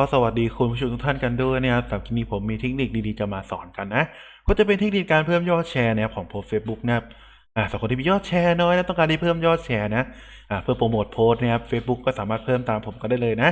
ก็สวัสดีคุณผู้ชมทุกท่านกันด้วยนะครับสำหรับคลิปนี้ผมมีเทคนิคดีๆจะมาสอนกันนะ ก็จะเป็นเทคนิคการเพิ่มยอดแชร์นะครับของโพสเฟซบุ๊กนะครับอ่าสำหรับคนที่มียอดแชร์น้อยและต้องการที่เพิ่มยอดแชร์นะอ่าเพื่อโปรโมทโพสต์นะครับเฟซบุ๊กก็สามารถเพิ่มตามผมก็ได้เลยนะ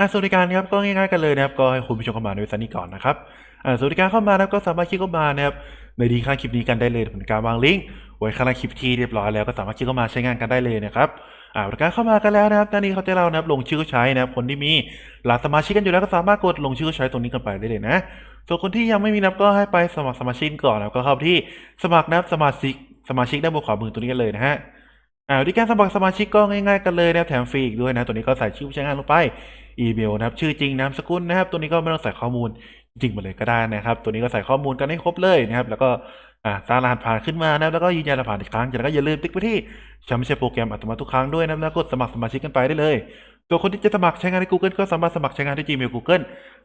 อ่าสวัสดิการครับก็ง่ายๆกันเลยนะครับก็ให้คุณผู้ชมเข้ามาในเว็บไซต์นี้ก่อนนะครับอ่าสวัสดิการเข้ามาแล้วก็สามารถคลิกเข้ามานะครับในดีข้างคลิปนี้กันได้เลยผมการวางลิงก์ไว้ข้างล่างคลิปที่เรียบร้อยแล้วก็สามารถคลิกเข้ามาใช้งานกันได้เลยนะครับอ่าบริการเข้ามากันแล้วนะครับด้านนี้เขาจะเรานะครับลงชื่อใช้นะครับคนที่มีหลานสมาชิกกันอยู่แล้วก็สามารถกดลงชื่อใช้ตรงนี้กันไปได้เลยนะส่วนคนที่ยังไม่มีนับก็ให้ไปสมัครสมาชิกก่อนแล้วก็เข้าที่สมัครนับสมาชิกสมาชิกด้านบนขวามือตรงนี้กันเลยนะฮะอ่าวิธีการสมัครสมาชิกก็ง่ายๆกันเลยนะแถมฟรีอีกด้วยนะตัวนี้ก็ใส่ชื่อผู้ใช้งานลงไป อีเมลนะครับ ชื่อจริงนามสกุลนะครับ ตัวนี้ก็ไม่ต้องใส่ข้อมูลจริงมาเลยก็ได้นะครับ ตัวนี้ก็ใส่ข้อมูลกันให้ครบเลยนะครับ แล้วก็สร้างรหัสผ่านขึ้นมานะครับแล้วก็ยืนยันรหัสผ่านอีกครั้งจากนั้นก็อย่าลืมติ๊กไปที่ฉันไม่ใช่โปรแกรมอัตโนมัติทุกครั้งด้วยนะครับแล้วกดสมัครสมาชิกกันไปได้เลยตัวคนที่จะสมัครใช้งานใน Google ก็สามารถสมัครใช้งานที่ Gmail Google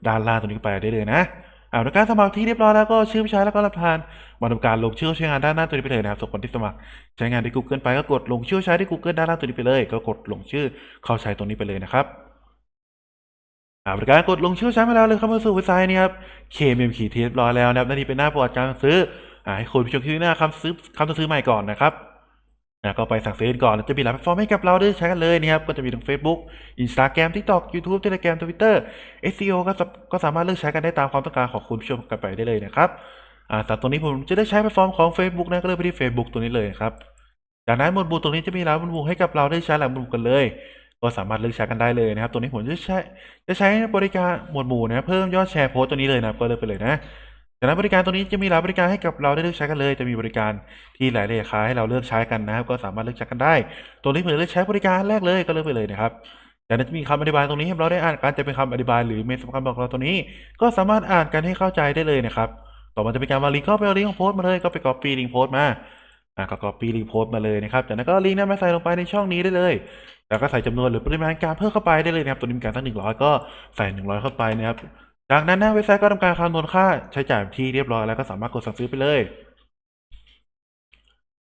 ด้านล่างตัวนี้ไปได้เลยนะอ่าในการสมัครที่เรียบร้อยแล้วก็ชื่อผู้ใช้แล้วก็รับทานมาทำการลงชื่อใช้งานด้านหน้าตัวนี้ไปเลยนะครับส่วนคนที่สมัครใช้งานใน Google ไปก็กดลงชื่อใช้ที่ Google ด้านล่างตัวนี้ไปเลย ก็กดลงชื่อเข้าใช้ตรงนี้ไปเลยนะครับ บริการกดลงชื่อใช้มาแล้วเลยเข้ามาสู่เว็บไซต์นี้ครับ KMM ขีดเทียบร้อยแล้วนะครับนั่นนี่เป็นหน้าประวัติการซื้ออ่าให้คุณผู้ชมคลิกหน้าคำซื้อคำซื้อใหม่ก่อนนะครับอ่าก็ไปสั่งซื้อก่อนแล้วจะมีหลายแพลตฟอร์มให้กับเราได้ใช้กันเลยนะครับ ก็จะมีทั้ง Facebook Instagram TikTok YouTube Telegram Twitter SEO ก็ก็สามารถเลือกใช้กันได้ตามความต้องการของคุณผู้ชมกันไปได้เลยนะครับอ่าสำหรับตัวนี้ผมจะได้ใช้แพลตฟอร์มของ Facebook นะก็เลยไปที่ Facebook ตัวนี้เลยครับจากนั้นหมวดบูตรงนี้จะมีหลายหมวดบูให้กับเราได้ใช้หลายหมวดบูกันเลย ก็สามารถเลือกใช้กันได้เลยนะครับ ตัวนี้ผมจะใช้จะใช้บริการหมวดหมู่นะเพิ่มยอดแชร์โพสต์ตัวนี้เลยนะก็เลือกไปเลยนะจากนั้นบริการตัวนี้จะมีหลายบริการให้กับเราได้เลือกใช้กันเลย จะมีบริการที่หลายราคาให้เราเลือกใช้กันนะครับ ก็สามารถเลือกใช้กันได้ ตัวนี้ผมจะเลือกใช้บริการแรกเลยก็เลือกไปเลยนะครับจากนั้นจะมีคำอธิบายตรงนี้ให้เราได้อ่านการจะเป็นคำอธิบายหรือเมนสำคัญบอกเราตัวนี้ ก็สามารถอ่านกันให้เข้าใจได้เลยนะครับ ต่อมาจะเป็นการวาลิงก์ก็ไปเอาลิงก์ของโพสต์มาเลยก็ไป copy ลิงก์โพสต์มา อะก็ copy ลิงก์โพสต์มาเลยนะครับ จากนั้นก็ลิงก์นั้นมาใส่ลงไปในช่องนี้ได้เลย แล้วก็ใส่จำนวนหรือปริมาณการเพิ่มเข้าไปได้เลยนะครับ ตัวนี้มีการตั้งหนึ่งร้อยก็ใส่หนึ่งร้อยเข้าไปนะครับ จากนั้นนะเว็บไซต์ก็ทำการคำนวณค่าใช้จ่ายที่เรียบร้อยแล้วก็สามารถกดสั่งซื้อไปเลย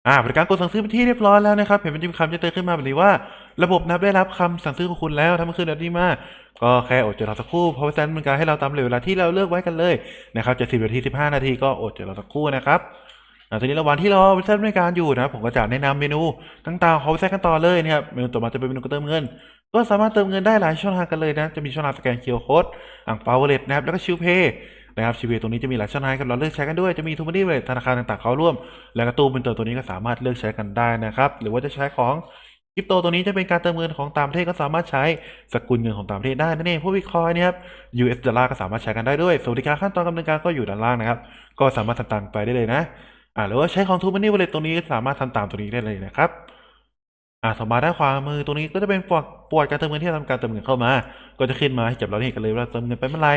อ่าบริการกดสั่งซื้อเป็นที่เรียบร้อยแล้วนะครับ เห็นมันจะมีคำแจ้งเตือนขึ้นมาแบบนี้ว่า ระบบนับได้รับคำสั่งซื้อของคุณแล้วถ้ามันขึ้นแบบนี้มาก็แค่อดใจรอสักครู่เพราะว่าเว็บไซต์มันการให้เราตามเวลาที่เราเลือกไว้กันเลยนะครับจะสิบนาทีสิบห้านาทีก็อดใจรอสักครู่นะครับ ทีนี้ระหว่างที่รอเว็บไซต์บริการอยู่นะผมก็จะแนะนำเมนูต่างๆเว็บไซต์กันต่อเลยนะครับเมนูต่อมาจะเป็นเมนูการเติมเงิน ก็สามารถเติมเงินได้หลายช่องทางกันเลยนะ จะมีช่องทางสแกนเคอร์โค้ดอ่างเปาเวลตนะครับแล้วก็ชิวเพย์นะครับชิวเพย์ตรงนี้จะมีหลายช่องทางให้กับเราเลือกใช้กันด้วยจะมีทูมานี่เลยธนาคารต่างๆเขาร่วม แล้วก็ตู้เป็นตัวตัวนี้ก็สามารถเลือกใช้กันได้นะครับหรือว่าจะใช้ของคริปโตตัวนี้จะเป็นการเติมเงินของต่างประเทศก็สามารถใช้สกุลเงินของต่างประเทศได้นั่นเองพวกบิตคอยนะครับ US ดอลลาร์ก็สามารถใช้กันได้ด้วยสวัสดิการขั้นตอนการดำเนินการก็อยู่ด้านล่างนะครับ ก็สามารถทำตามไปได้เลยนะ อ่าหรือว่าใช้ของทูมันนี่วลเลตตรงนี้ก็สามารถทำตามตัวนี้ได้เลยนะครับอ่าต่อมาด้านขวามือตรงนี้ก็จะเป็นปวดปวดการเติมเงินที่เราทำการเติมเงินเข้ามา ก็จะขึ้นมาให้จับเราได้เห็นกันเลยว่าเติมเงินไปเมื่อไหร่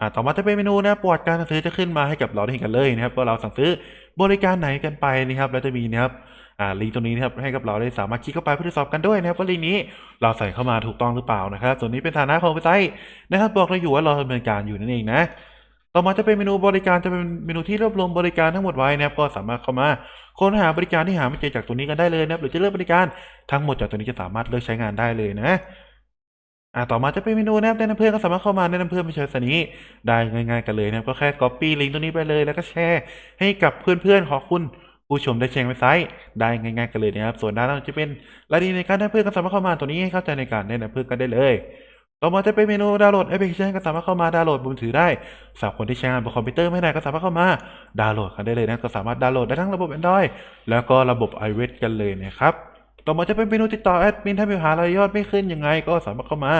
อ่าต่อมาจะเป็นเมนูนะปวดการสั่งซื้อจะขึ้นมาให้กับเราได้เห็นกันเลยนะครับว่าเราสั่งซื้อบริการไหนกันไปนะครับแล้วจะมีนะครับอ่าลิงก์ตรงนี้นะครับให้กับเราได้สามารถคลิกเข้าไปเพื่อตรวจสอบกันด้วยนะครับว่าลิงก์นี้เราใส่เข้ามาถูกต้องหรือเปล่านะครับส่วนนี้เป็นฐานะของเว็บไซต์นะครับบอกเราอยู่ว่าเราดำเนินการอยู่นั่นเองนะ ต่อมาจะเป็นเมนูบริการจะเป็นเมนูที่รวบรวมบริการทั้งหมดไว้นะครับก็สามารถเข้ามาค้นหาบริการที่หาไม่เจอจากตัวนี้กันได้เลยนะครับหรือจะเลือกบริการทั้งหมดจากตัวนี้จะสามารถเลือกใช้งานได้เลยนะอ่าต่อมาจะเป็นเมนูนะครับแนะนำเพื่อนก็สามารถเข้ามาแนะนำเพื่อนไปใช้สนี้ได้ง่ายๆกันเลยนะครับก็แค่ copy ลิงก์ตัวนี้ไปเลยแล้วก็แชร์ให้กับเพื่อนๆของคุณผู้ชมได้แชร์เว็บไซต์ได้ง่ายๆกันเลยนะครับส่วนด้านล่างจะเป็นรายละเอียดในการแนะนำเพื่อนก็สามารถเข้ามาตัวนี้ให้เข้าใจในการแนะนำเพื่อนกันได้เลย ต่อมาจะเป็นเมนูดาวน์โหลดแอปพลิเคชันก็สามารถเข้ามาดาวน์โหลดบนือถือได้สำหรับคนที่ใช้งานบนคอมพิวเตอร์ไม่ได้ก็สามารถเข้ามาดาวน์โหลดกันได้เลยนะก็สามารถดาวน์โหลดได้ทั้งระบบ Android แล้วก็ระบบ iOS กันเลยนะครับต่อมาจะเป็นเมนูติดต่อแอดมินถ้ามีปัญหาอะไรยอดไม่ขึ้นยังไง ก็สามารถเข้ามา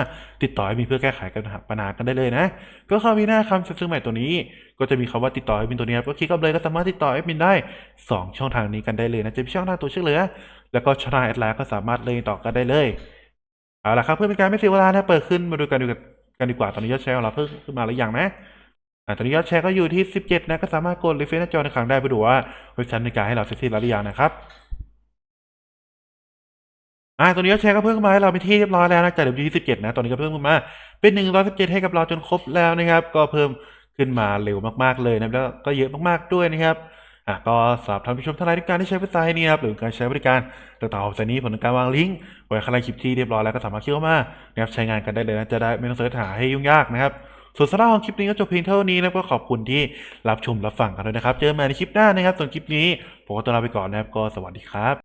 ติดต่อแอดมินเพื่อแก้ไขปัญหาปัญหากันได้เลยนะ ก็เข้ามีหน้าคำซื้อใหม่ตัวนี้ ก็จะมีคำว่าติดต่อแอดมินตัวนี้ครับก็คลิกเข้าไปเลยก็สามารถติดต่อแอดมินได้สองช่องทางนี้กันได้เลยนะจะมีช่องทางตัวช่วยเหลือ แล้วก็ช่องทางแอดไลน์ก็สามารถเลยต่อกันได้เลย เอาละครับเพื่อเป็นการไม่เสียเวลานะเปิดขึ้นมาดูกันดูกันดีกว่าตอนนี้ยอดแชร์ของเราเพิ่มขึ้นมาหรือยังนะอ่าตอนนี้ยอดแชร์ก็อยู่ที่ 17 นะก็สามารถกดรีเฟรชหน้าจอในครั้งได้ไปดูว่าเว็บไซต์ในการให้เราเสร็จสิ้นแล้วหรือยังนะครับอ่าตอนนี้ยอดแชร์ก็เพิ่มขึ้นมาให้เราเป็นที่เรียบร้อยแล้วนะจากเดิมที่17นะตอนนี้ก็เพิ่มขึ้นมาเป็น 117 ให้กับเราจนครบแล้วนะครับ ก็เพิ่มขึ้นมาเร็วมากๆเลยนะแล้วก็เยอะมากๆด้วยนะครับ อะก็สำหรับท่านผู้ชมท่านใดที่การที่ใช้เว็บไซต์นี้นะครับหรือการใช้บริการต่างๆของเว็บไซต์นี้ผมทำการวางลิงก์ไว้ข้างล่างคลิปที่เรียบร้อยแล้วก็สามารถคลิกเข้ามานะครับใช้งานกันได้เลยนะจะได้ไม่ต้องเสิร์ชหาให้ยุ่งยากนะครับส่วนสาระของคลิปนี้ก็จบเพียงเท่านี้นะก็ขอบคุณที่รับชมรับฟังกันด้วยนะครับ เจอกันใหม่ในคลิปหน้านะครับส่วนคลิปนี้ผมก็ต้องลาไปก่อนนะครับก็สวัสดีครับ